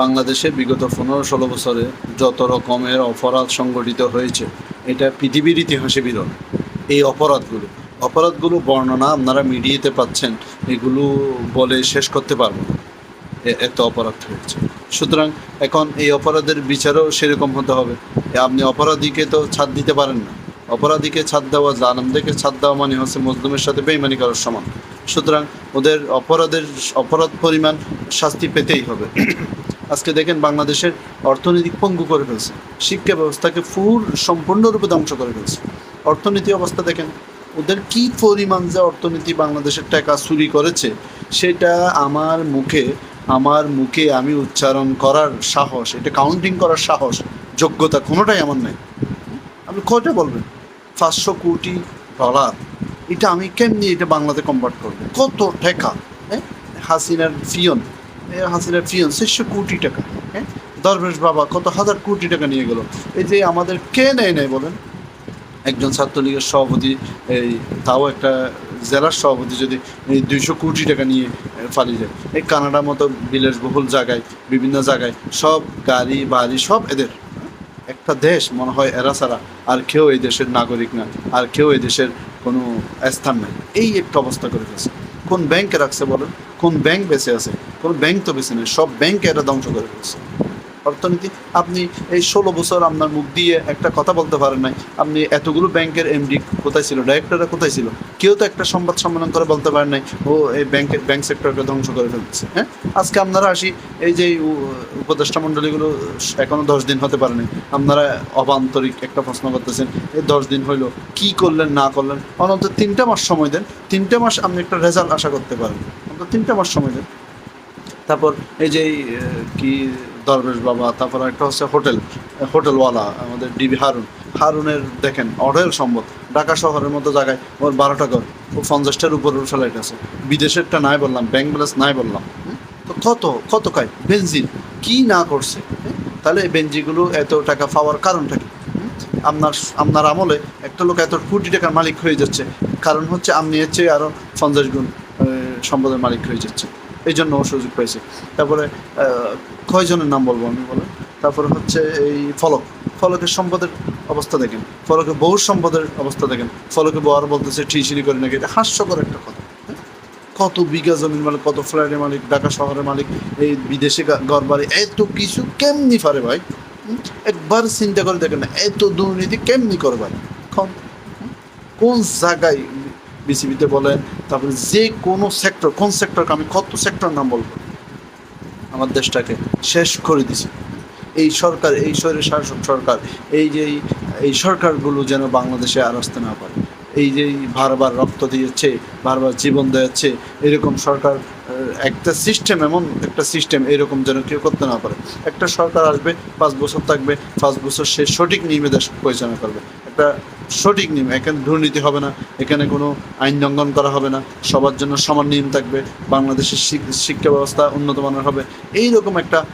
বাংলাদেশে বিগত পনেরো ষোলো বছরে যত রকমের অপরাধ সংগঠিত হয়েছে, এটা পৃথিবীর ইতিহাসে বিরল। এই অপরাধগুলো অপরাধগুলো বর্ণনা আপনারা মিডিয়াতে পাচ্ছেন, এগুলো বলে শেষ করতে পারব না। এত অপরাধ হয়েছে। সুতরাং এখন এই অপরাধের বিচারও সেরকম হতে হবে। আপনি অপরাধীকে তো ছাড় দিতে পারেন না। অপরাধীকে ছাদ দেওয়া জানামদেরকে ছাদ দেওয়া মানে হচ্ছে মজলুমের সাথে বেইমানি করার সমান। সুতরাং ওদের অপরাধের, অপরাধ পরিমাণ শাস্তি পেতেই হবে। আজকে দেখেন বাংলাদেশের অর্থনৈতিক পঙ্গু করে ফেলছে। শিক্ষা ব্যবস্থাকে ফুল সম্পূর্ণরূপে ধ্বংস করে ফেলছে। অর্থনীতি অবস্থা দেখেন, ওদের কি পরিমাণ যে অর্থনীতি বাংলাদেশের টাকা চুরি করেছে, সেটা আমার মুখে আমার মুখে আমি উচ্চারণ করার সাহস, এটা কাউন্টিং করার সাহস, যোগ্যতা কোনোটাই আমার নেই। আপনি কটা বলবেন? পাঁচশো কোটি ডলার এটা আমি কেমনি এটা বাংলাতে কনভার্ট করব? কত টাকা হ্যাঁ? হাসিনার ফিয়ন হাসিনার ফিয়ন চারশো কোটি টাকা হ্যাঁ? দরবেশ বাবা কত হাজার কোটি টাকা নিয়ে গেল। এই যে আমাদের কে নেয় নেয় বলেন? একজন ছাত্রলীগের সভাপতি, এই তাও একটা জেলার সভাপতি যদি এই দুইশো কোটি টাকা নিয়ে পালিয়ে যায়। এই কানাডার মতো বিলাসবহুল জায়গায়, বিভিন্ন জায়গায় সব গাড়ি, বাড়ি, সব এদের একটা দেশ মনে হয় এরা ছাড়া আর কেউ এই দেশের নাগরিক না, আর কেউ এই দেশের কোনো স্থান নাই। এই একটা অবস্থা করে ফেলছে। কোন ব্যাংকে রাখছে বলেন? কোন ব্যাংক বেঁচে আছে? কোন ব্যাংক তো বেছে নেই সব ব্যাংকে এরা ধ্বংস করে ফেলছে অর্থনীতি, আপনি এই ষোলো বছর আপনার মুখ দিয়ে একটা কথা বলতে পারেন নাই, আপনি এতগুলো ব্যাংকের এমডি কোথায় ছিল ডাইরেক্টররা কোথায় ছিল? কেউ তো একটা সংবাদ সম্মেলন করে বলতে পারেন নাই, ও এই ব্যাংকের ব্যাংক সেক্টরকে ধ্বংস করে ফেলছে হ্যাঁ? আজকে আপনারা আসি, এই যে উপদেষ্টা মণ্ডলীগুলো এখনও দশ দিন হতে পারেনি আপনারা অবান্তরিক একটা প্রশ্ন করতেছেন, এই দশ দিন হইল, কি করলেন, না করলেন? অনন্ত তিনটা মাস সময় দেন, তিনটা মাস আপনি একটা রেজাল্ট আশা করতে পারেন, অন্তত তিনটা মাস সময় দেন। তারপর এই যে কি দরবেশ বাবা, তারপর একটা হচ্ছে হোটেল হোটেলওয়ালা আমাদের ডিবি হারুন। হারুনের দেখেন, অঢেল সম্পদ। ঢাকা শহরের মতো জায়গায় ওর বারোটা ঘর, ও পঞ্চাশটার উপর ফ্লাইট আছে। বিদেশেরটা নাই বললাম ব্যাংক ব্যালেন্স নাই বললাম। তো কত কত খায়? বেনজিন, কি না করছে? তাহলে এই বেঞ্জিগুলো এত টাকা পাওয়ার কারণটা কি? আপনার আপনার আমলে একটা লোক এত কোটি টাকার মালিক হয়ে যাচ্ছে। কারণ হচ্ছে আপনি এর চেয়ে আরও পঞ্চাশ গুণ সম্পদের মালিক হয়ে যাচ্ছে এই জন্য সুযোগ পাইছে তারপরে কয়জনের নাম বলব আমি বলে তারপরে হচ্ছে এই ফলক। ফলকের সম্পদের অবস্থা দেখেন। ফলকে বহু সম্পদের অবস্থা দেখেন। ফলকে বউ আর বলতেছে ঠিসিরি করে নাকি? এটা হাস্যকর একটা কথা হ্যাঁ? কত বিঘা জমির মালিক, কত ফ্ল্যাটের মালিক, ঢাকা শহরের মালিক, এই বিদেশে ঘর বাড়ি, এত কিছু কেমনি পারে ভাই? একবার চিন্তা করে দেখেন এত দুর্নীতি কেমনি করে ভাই কোন জায়গায় বিসিবিতে বলেন, তারপরে যে কোনো সেক্টর কোন সেক্টরকে আমি, কত সেক্টর নাম বলব? আমার দেশটাকে শেষ করে দিছে। এই সরকার, এই শরীর শাসক সরকার, এই যে, এই- সরকারগুলো যেন বাংলাদেশে আর আসতে না পারে। এই যে, বারবার রক্ত দিয়েছে, বারবার জীবন দিয়েছে এরকম সরকার একটা সিস্টেম এমন একটা সিস্টেম এরকম যেন কেউ করতে না পারে। একটা সরকার আসবে, পাঁচ বছর থাকবে, পাঁচ বছর সে সঠিক নিয়মে দেশ পরিচালনা করবে। একটা সঠিক নিয়ম, এখানে দুর্নীতি হবে না, এখানে কোনো আইন লঙ্ঘন করা হবে না, সবার জন্য সমান নিয়ম থাকবে, বাংলাদেশের শিক- শিক্ষা ব্যবস্থা উন্নত মানের হবে। এইরকম একটা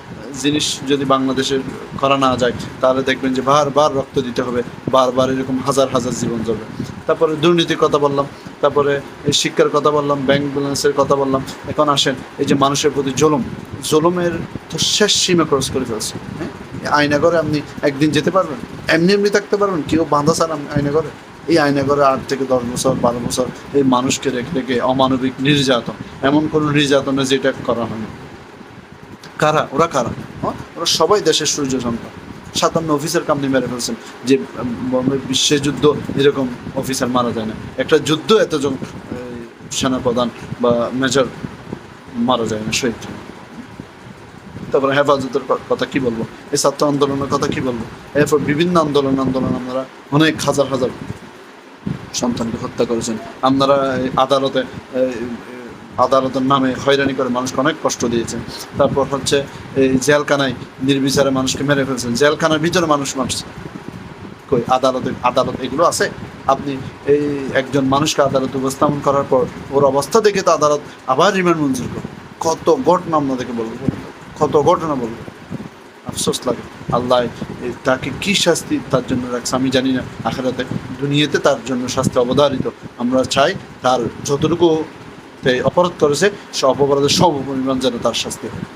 জিনিস যদি বাংলাদেশের করা না যায়, তাহলে দেখবেন যে বারবার রক্ত দিতে হবে, বারবার এরকম হাজার হাজার জীবন যাবে। তারপরে দুর্নীতির কথা বললাম, তারপরে এই শিক্ষার কথা বললাম, ব্যাংক ব্যালেন্সের কথা বললাম, এখন আসেন, এই যে মানুষের প্রতি জুলুম, জুলুমের তো শেষ সীমা ক্রস করে ফেলছে হ্যাঁ? এই আয়নাগরে আপনি একদিন যেতে পারবেন? এমনি এমনি থাকতে পারবেন, কেউ বাঁধা ছাড়া আয়নাগরে এই আয়নাগরে আট থেকে দশ বছর, বারো বছর এই মানুষকে রেখে রেখে অমানবিক নির্যাতন, এমন কোনো নির্যাতনে যেটা করা হয়নি কারা? ওরা কারা? হ্যাঁ? ওরা সবাই দেশের সূর্য সন্তান সাতান্ন অফিসার কামনি মেরে ফেলছেন। যে বিশ্বের যুদ্ধ এরকম অফিসার মারা যায় না। একটা যুদ্ধ এতজন সেনাপ্রধান বা মেজর মারা যায় না শহীদ। তারপরে হেফাজতের কথা কি বলব? এই ছাত্র আন্দোলনের কথা কি বলব? এরপর বিভিন্ন আন্দোলন আন্দোলন আপনারা অনেক হাজার হাজার সন্তানকে হত্যা করেছেন। আপনারা আদালতে আদালতের নামে হয়রানি করে মানুষকে অনেক কষ্ট দিয়েছেন। তারপর হচ্ছে এই জেলখানায় নির্বিচারে মানুষকে মেরে ফেলছেন। জেলখানার ভিতরে মানুষ মারছে। কই, আদালতে, আদালত এগুলো আছে? আপনি এই একজন মানুষকে আদালতে উপস্থাপন করার পর ওর অবস্থা দেখে তো আদালত আবার রিমান্ড মঞ্জুর করে কত ঘটনা আপনাদেরকে বলব। কত ঘটনা বলব। আফসোস লাগে। আল্লাহ তাকে কি শাস্তি তার জন্য রাখছে আমি জানি না। আখেরাতে দুনিয়াতে তার জন্য শাস্তি অবধারিত। আমরা চাই তার যতটুকু অপরাধ করেছে, সে অপরাধের সব পরিমাণ যেন তার শাস্তি হয়।